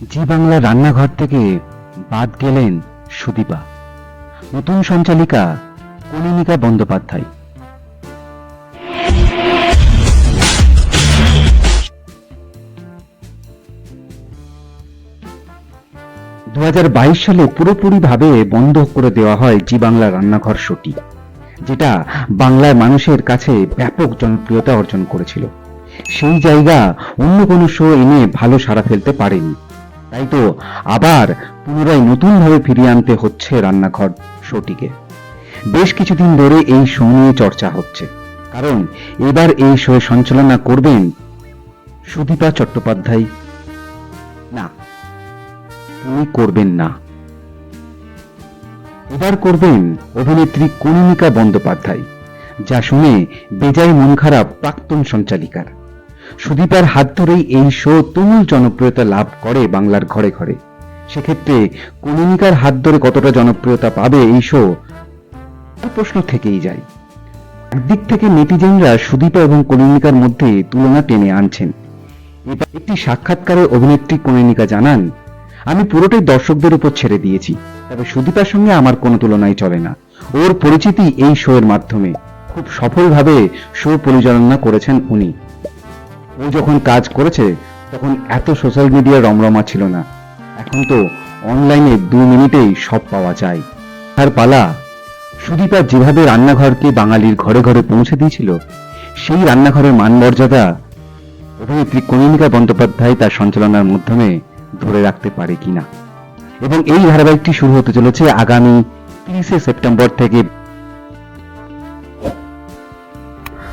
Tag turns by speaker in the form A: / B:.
A: জি বাংলা রান্নাঘর থেকে বাদ গেলেন সুদীপা। নতুন সঞ্চালিকা কনিনিকা বন্দ্যোপাধ্যায়। দু হাজার বাইশ সালে পুরোপুরিভাবে বন্ধ করে দেওয়া হয় জি বাংলা রান্নাঘর শোটি, যেটা বাংলার মানুষের কাছে ব্যাপক জনপ্রিয়তা অর্জন করেছিল। সেই জায়গা অন্য কোনো শো এনে ভালো সাড়া ফেলতে পারেনি। তাই তো আবার পুনরায় নতুনভাবে ফিরিয়ে আনতে হচ্ছে রান্নাঘর শোটিকে। বেশ কিছুদিন ধরে এই শো নিয়ে চর্চা হচ্ছে। কারণ এবার এই শো সঞ্চালনা করবেন সুদীপা চট্টোপাধ্যায়। না তিনি করবেন না। এবার করবেন অভিনেত্রী কনিনিকা বন্দ্যোপাধ্যায়, যা শুনে বেজায় মন খারাপ প্রাক্তন সঞ্চালিকার। সুদীপার হাত ধরেই এই শো তুমুল জনপ্রিয়তা লাভ করে বাংলার ঘরে ঘরে। সেক্ষেত্রে কনিনিকার হাত ধরে কতটা জনপ্রিয়তা পাবে এই শো? প্রশ্ন থেকেই যায়। একদিক থেকে নেটিজেনরা সুদীপা এবং কনিনিকার মধ্যে তুলনা টেনে আনছেন। এবার একটি সাক্ষাৎকারে অভিনেত্রী কনিনিকা জানান, আমি পুরোটাই দর্শকদের উপর ছেড়ে দিয়েছি, তবে সুদীপার সঙ্গে আমার কোনো তুলনাই চলে না। ওর পরিচিতি এই শো এর মাধ্যমে। খুব সফলভাবে শো পরিচালনা করেছেন উনি। ও যখন কাজ করেছে, তখন এত সোশ্যাল মিডিয়া রমরমা ছিল না। এখন তো অনলাইনে দু মিনিটেই সব পাওয়া যায়। আর পালা সুদীপা যেভাবে রান্নাঘরকে বাঙালির ঘরে ঘরে পৌঁছে দিয়েছিল, সেই রান্নাঘরের মানমর্যাদা অভিনেত্রী কনিনিকা বন্দ্যোপাধ্যায় তার সঞ্চালনার মাধ্যমে ধরে রাখতে পারে কিনা। এবং এই ধারাবাহিকটি শুরু হতে চলেছে আগামী তিরিশে সেপ্টেম্বর থেকে